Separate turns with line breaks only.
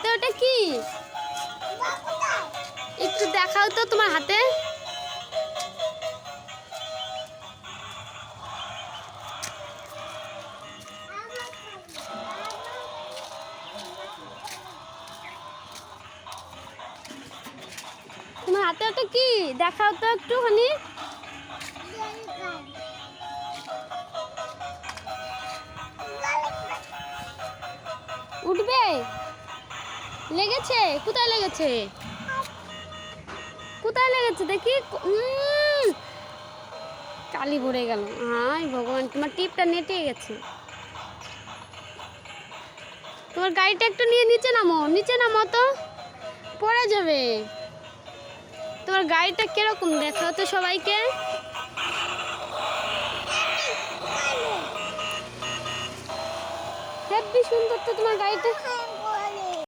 হাতে ওটা কি? একটু দেখাও তো তোমার হাতে। তোমার হাতে ওটা কি? দেখাও তো একটুখানি। উঠবে? লেগেছে? কোথায় লেগেছে? কোথায় লেগেছে? দেখি। কালি ভরে গেল। হাই ভগবান, তোমার টিপটা নেটে গেছে। তোমার গাড়িটা একটু নিয়ে নিচে নামো নিচে নামো তো। পড়ে যাবে। তোমার গাড়িটা কীরকম দেখাও তো সবাইকে। হেব্বি সুন্দর তো তোমার গাড়িটা।